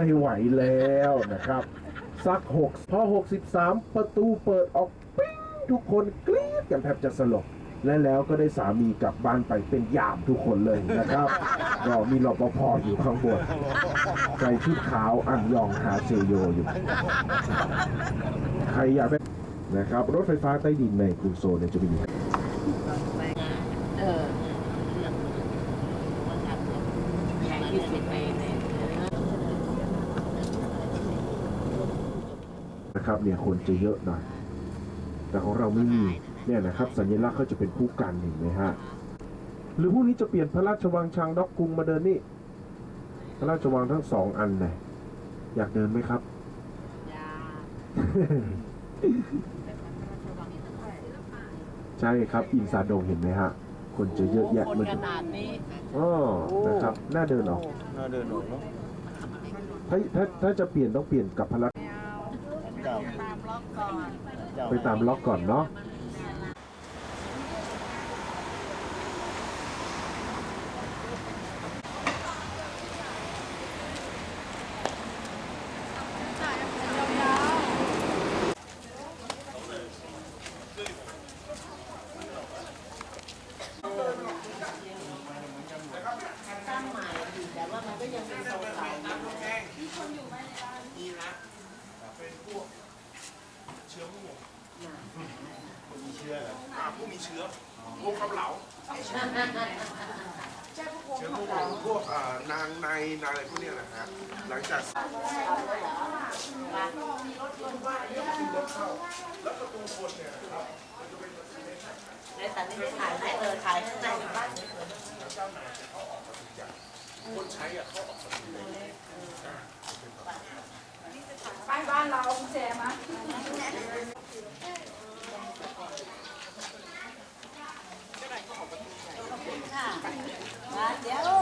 ไม่ไหวแล้วนะครับ สักหกพอหกสิบสามประตูเปิดออกปิ้งทุกคนกรี๊ดกันแทบจะสลบ และแล้วก็ได้สามีกลับบ้านไปเป็นยามทุกคนเลยนะครับก็มีรปภอยู่ข้างบนใส่ชุดขาวอันยองฮาเซโยอยู่ ใครอยากได้นะครับ รถไฟฟ้าใต้ดินในกรุงโซลเนี่ยจะมีอยู่ เออแพงที่สุดในใน นะครับ เนี่ยคนจะเยอะหน่อยแต่ของเราไม่มีเนี่ยนะครับสัญลักษณ์เขาจะเป็นผู้กันเห็นไหมฮะหรือพรุ่งนี้จะเปลี่ยนพระราชวังชางดอกกรุงมาเดินนี่พระราชวังทั้งสองอันเลยอยากเดินไหมครับยาใช่ครับอินซาดงเห็นไหมฮะคนจะเยอะแยะคนมาขดูนาดนี้อ๋อนะครับน่าเดินออกน่าเดินออกเนาะถ้าถ้าถ้าจะเปลี่ยนต้องเปลี่ยนกับพระราชเจ้า ตามล็อกก่อนไปตามล็อกก่อนเนาะสร้างใหม่แต่ว่ามันก็ยังเป็นโซนเก่าอยู่ มีเชื้ อเหรออ่าผู้มีเชื้อพวกกับเหลาเชื้อพวกพวกอ่านางในนางอะไรพวกเนี้ยนะฮะหลังจากในสันนิษฐานให้เออขายข้างในบ้านคนใช้อะเขาออกไป Hãy subscribe